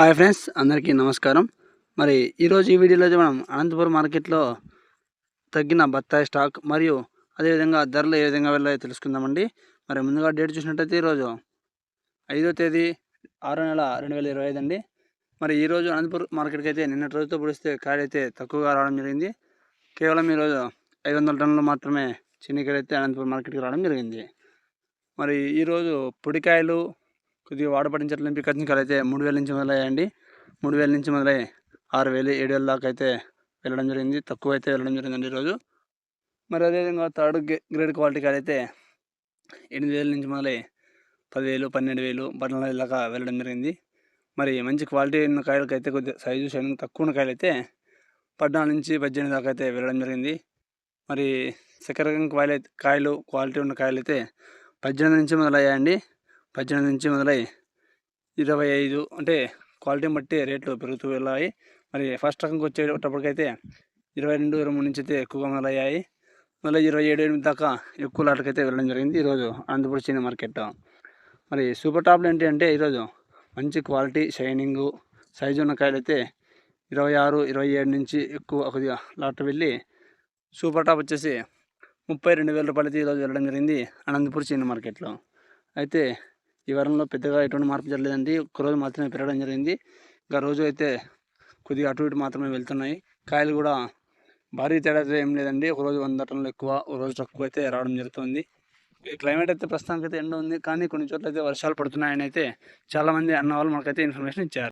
Hi friends అందరికీ నమస్కారం. మరి ఈరోజు ఈ వీడియోలో అయితే మనం అనంతపురం మార్కెట్లో తగ్గిన బత్తాయి స్టాక్ మరియు అదేవిధంగా ధరలు ఏ విధంగా వెళ్ళాయో తెలుసుకుందామండి. మరి ముందుగా డేట్ చూసినట్టయితే ఈరోజు ఐదో తేదీ ఆరో నెల రెండు వేల ఇరవై ఐదు అండి. మరి ఈరోజు అనంతపురం మార్కెట్కి అయితే నిన్నటి రోజుతో పోలిస్తే కాయలు అయితే తక్కువగా రావడం జరిగింది. కేవలం ఈరోజు ఐదు వందల టన్నులు మాత్రమే చిన్నకాయలు అయితే అనంతపురం మార్కెట్కి రావడం జరిగింది. మరి ఈరోజు పొడికాయలు కొద్దిగా వాడపడిన చెట్ల నుంచి అయితే మూడు వేల నుంచి మొదలయ్యాయండి. మూడు వేల నుంచి మొదలై ఆరు వేలు ఏడు వేల దాకా అయితే వెళ్ళడం జరిగింది. తక్కువ అయితే వెళ్ళడం జరిగిందండి ఈరోజు. మరి అదేవిధంగా థర్డ్ గ్రేడ్ క్వాలిటీ అయితే ఎనిమిది వేల నుంచి మొదలై పదివేలు పన్నెండు వేలు పద్నాలుగు వేల దాకా వెళ్ళడం జరిగింది. మరి మంచి క్వాలిటీ ఉన్న కాయలకి అయితే కొద్దిగా సైజు షైనింగ్ తక్కువ ఉన్న కాయలు అయితే పద్నాలుగు నుంచి పద్దెనిమిది దాకా అయితే వెళ్ళడం జరిగింది. మరి చక్కెర కాయలు కాయలు క్వాలిటీ ఉన్న కాయలు అయితే పద్దెనిమిది నుంచి మొదలయ్యాయండి. పద్దెనిమిది నుంచి మొదలై ఇరవై ఐదు అంటే క్వాలిటీని బట్టి రేట్లు పెరుగుతూ వెళ్ళాయి. మరి ఫస్ట్ రకంకి వచ్చేటప్పటికైతే ఇరవై రెండు ఇరవై మూడు నుంచి అయితే ఎక్కువగా మొదలయ్యాయి. మళ్ళీ ఇరవై ఏడు ఎనిమిది దాకా ఎక్కువ లాట్లకైతే వెళ్ళడం జరిగింది ఈరోజు అనంతపురం చిన్న మార్కెట్. మరి సూపర్ టాప్లు ఏంటి అంటే ఈరోజు మంచి క్వాలిటీ షైనింగు సైజు ఉన్న కాయలు అయితే ఇరవై ఆరు ఇరవై ఏడు నుంచి ఎక్కువ కొద్దిగా లాట్ వెళ్ళి సూపర్ టాప్ వచ్చేసి ముప్పై రెండు వేల రూపాయలకి ఈరోజు వెళ్ళడం జరిగింది అనంతపురం చిన్న మార్కెట్లో. అయితే ఈ వారంలో పెద్దగా ఎటువంటి మార్పు జరగలేదండి. ఒక్కరోజు మాత్రమే పెరగడం జరిగింది. ఇంకా రోజు అయితే కొద్దిగా అటు ఇటు మాత్రమే వెళ్తున్నాయి. కాయలు కూడా భారీ తేడా అయితే ఏం లేదండి. ఒకరోజు వంద టన్నులు ఎక్కువ ఒకరోజు తక్కువ అయితే రావడం జరుగుతుంది. క్లైమేట్ అయితే ప్రస్తుతానికి అయితే ఎండ ఉంది. కానీ కొన్ని చోట్ల అయితే వర్షాలు పడుతున్నాయని అయితే చాలామంది అన్న వాళ్ళు మనకైతే ఇన్ఫర్మేషన్ ఇచ్చారు.